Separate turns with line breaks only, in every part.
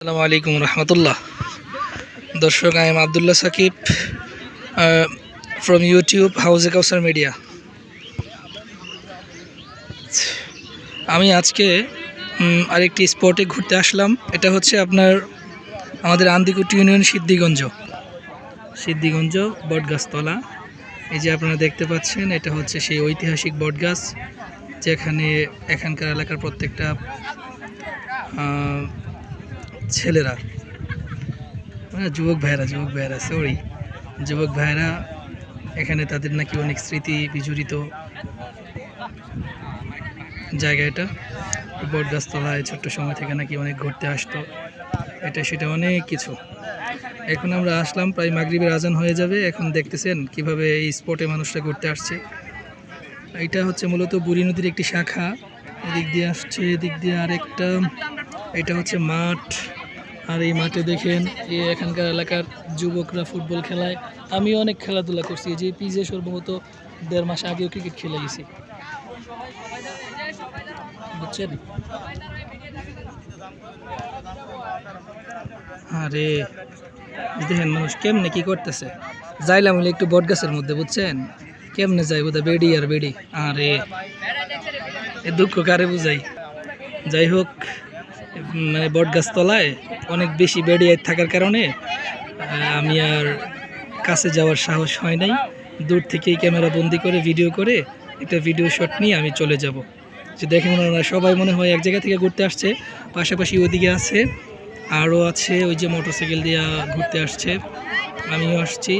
আসসালামু আলাইকুম রহমতুল্লাহ। দর্শক I am Abdullah Sakib from YouTube হাউজে কাউসার মিডিয়া আমি আজকে আরেকটি স্পটে ঘুরতে আসলাম। এটা হচ্ছে আপনার আমাদের আন্দিকুট ইউনিয়ন সিদ্ধিগঞ্জ। সিদ্ধিগঞ্জ বটগাছতলা। এই যে আপনারা দেখতে পাচ্ছেন, এটা হচ্ছে সেই ঐতিহাসিক বটগাছ, যেখানে এখানকার এলাকার প্রত্যেকটা ছেলেরা। মানে যুবক ভাইরা যুবক ভাইরা সরি যুবক ভাইরা এখানে তাদের নাকি অনেক স্মৃতি বিজড়িত। জায়গা এটা। বট গাছতলায় ছোট্ট সময় থেকে নাকি অনেক ঘুরতে আসতো। এটা সেটা অনেক কিছু। এখন আমরা আসলাম, প্রায় মাগরিবের আজান হয়ে যাবে। এখন দেখতেছেন কীভাবে এই স্পটে মানুষরা ঘুরতে আসছে। এটা হচ্ছে মূলত বুড়ি নদীর একটি শাখা। এদিক দিয়ে আসছে, এদিক দিয়ে আরেকটা। এটা হচ্ছে মাঠ। আর এই মাঠে দেখেন এই এখানকার এলাকার যুবকরা ফুটবল খেলায়। আমি অনেক খেলাধুলা করছি যে পিজে সর্বমত দেড় মাস আগেও ক্রিকেট খেলে গেছি। বুঝছেন? আরে দেখেন মানুষ কেমনে কি করতেছে। যাইলাম হলে একটু বট গাছের মধ্যে, বুঝছেন? কেমনে যাই বোধহয় বেডি আর বেডি। আরে, এ দুঃখ কারে বুঝাই? যাই হোক মানে বট গাছ তলায় অনেক বেশি বেড়িয়ে থাকার কারণে আমি আর কাছে যাওয়ার সাহস হয় নাই। দূর থেকেই ক্যামেরা বন্দি করে, ভিডিও করে একটা ভিডিও শট নিয়ে আমি চলে যাব। যে দেখেন ওনারা সবাই মনে হয় এক জায়গা থেকে ঘুরতে আসছে, পাশাপাশি ওদিকে আছে, আরও আছে ওই যে মোটরসাইকেল দিয়ে ঘুরতে আসছে। আমিও আসছি।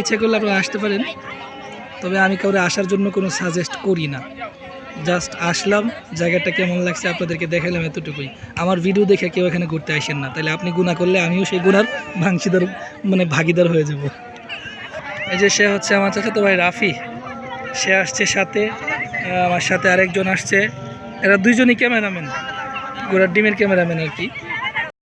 ইচ্ছা করলে আপনারা আসতে পারেন। তবে আমি কাউরে আসার জন্য কোনো সাজেস্ট করি না। জাস্ট আসলাম, জায়গাটা কেমন লাগছে আপনাদেরকে দেখালাম এতটুকুই। আমার ভিডিও দেখে কেউ এখানে ঘুরতে আসেন না। তাহলে আপনি গুণা করলে আমিও সেই গুণার ভাঙচিদার মানে ভাগিদার হয়ে যাব। এই যে সে হচ্ছে আমার চাচাতো ভাই রাফি। সে আসছে সাথে আমার সাথে আরেকজন আসছে। এরা দুইজনই ক্যামেরাম্যান গোড়ার ডিমের ক্যামেরাম্যান আর কি।